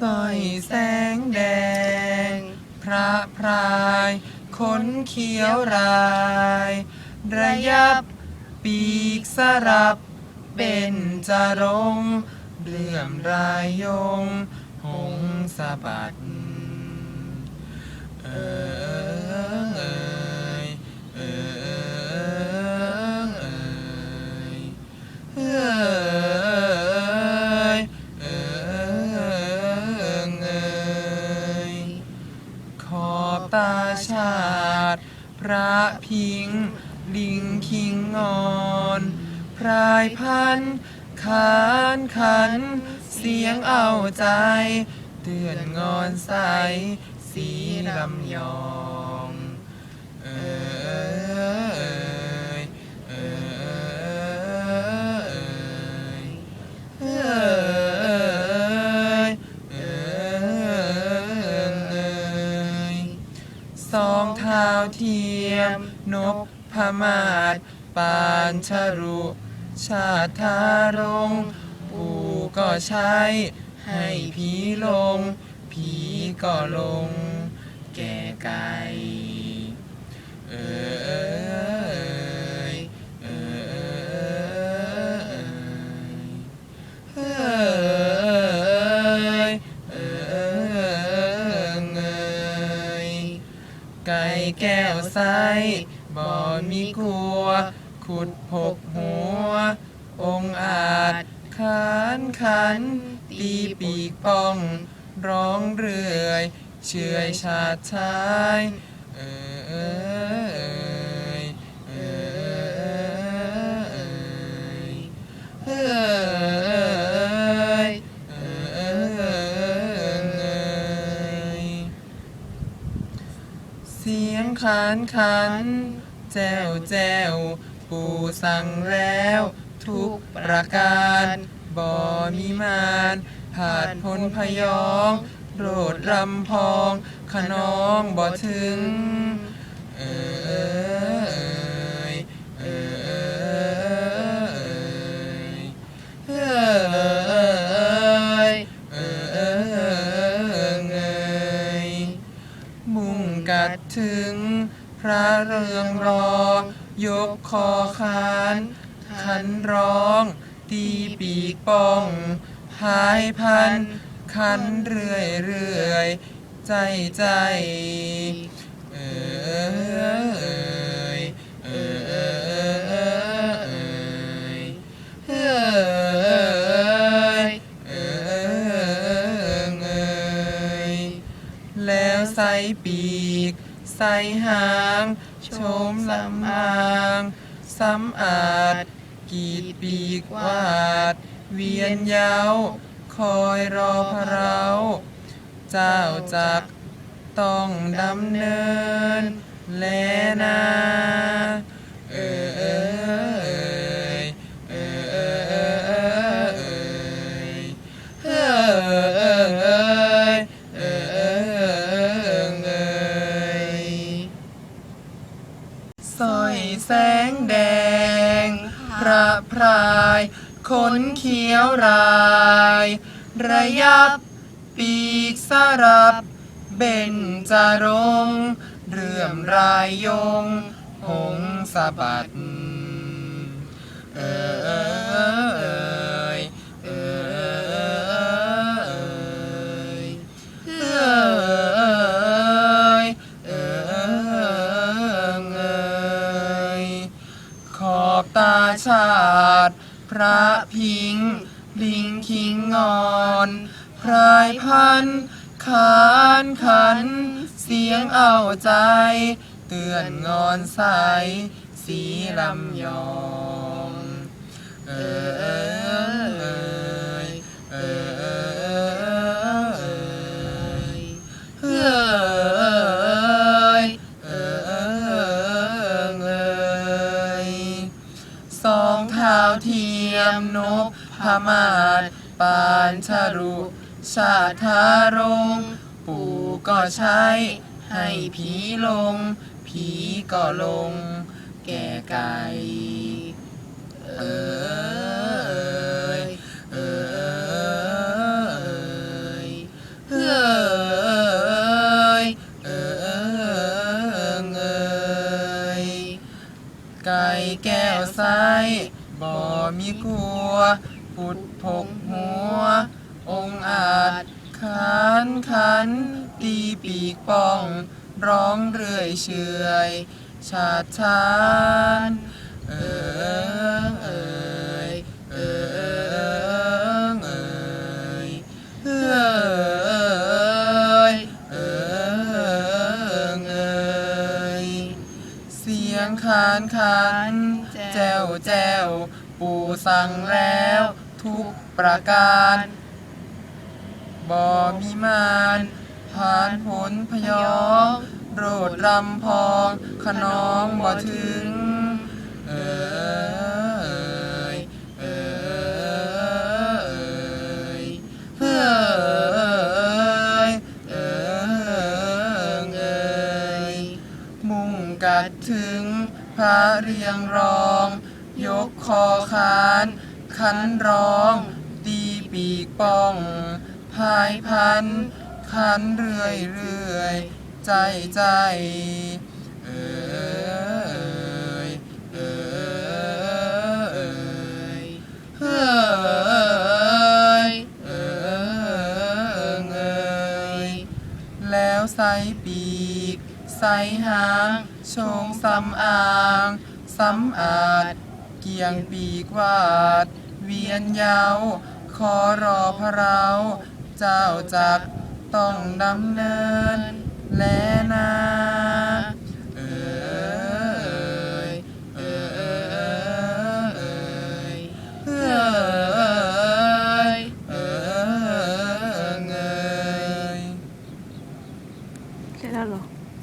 สร้อยแสงแดง พระพรายขนเขียวราย ระยับปีกสรับเป็นจรงเลื่อมรายยง หงสะบัด ชาติ พระพิง ลิงคิงงอน พรายพันขานขัน เสียงเอาใจ เตือนงอนใส สีลำยอง เออ เทียมนกพมาศปานชรุ ชาติทารงปู่ก็ใช้ ให้ผีลง ผีก็ลง แก่ไก่เออ ก้วใสบ่มีกลัว ขุดพกหัว องอาจขานขัน ตีปีกป้อง ร้องเรื่อย เชื่อยชาติชายเอยเอยเอยานขัน แจวแจวปู่สั่งแล้ว ทุกประการบ่มีมานผาดพ้นพยอง โรดรำพอง ขนองบ่ถึง คอคานขันร้อง ตีปีกป้องพายพันขันเรื่อยเรื่อยใจใจ เอยเอยเอยเอยแล้วใส่ปีก ใส่หาง ชมลำอางสำอาดกีดปีกวาด เวียนเยาวคอยรอพระเรา เจ้าจักต้องดำเนิน แสงแดง พระพรายขนเขียวราย ระยับปีกสรับ เบนจรงค์เรื่อมรายยง หงสะบัดเออ ขานขัน เสียงเอาใจ เตือนงอนใสสีลำยองเอยเอยเอยเอยสองเท้าเทียมนกพมาศปานชรุ สาทารงปู่ก็ใช้ ให้ผีลง ผีก็ลง แก่ไก่เออเออเออเออยไก่แก้วซบ่มีกลัวปุดพกหัว องอาจขันขัน ตีปีกป้อง ร้องเรื่อยเฉอยชาติชานเออเอยเออเอยเอยเอเอยเสียงคานคัน แจ้วแจ้วปู่สั่งแล้ว ทุกประการ บ่มีมารผ่านผลพยองโรดรำพองขนองบ่ถึง เอยเอยเอยเอยเอยมุ่งกัดถึงพระเรียงรอง ยกคอขานขันร้อง ตีปีกป้อง พายพันขันเรื่อยเรื่อยใจใจเอยเอยเอยเอยเอยแล้วใส่ปีก ใส่หางชงสำอางสำอาดเกียงปีกวาด เวียนยาวขอรอพระเรา เจ้าจักต้องดำเนิน และนา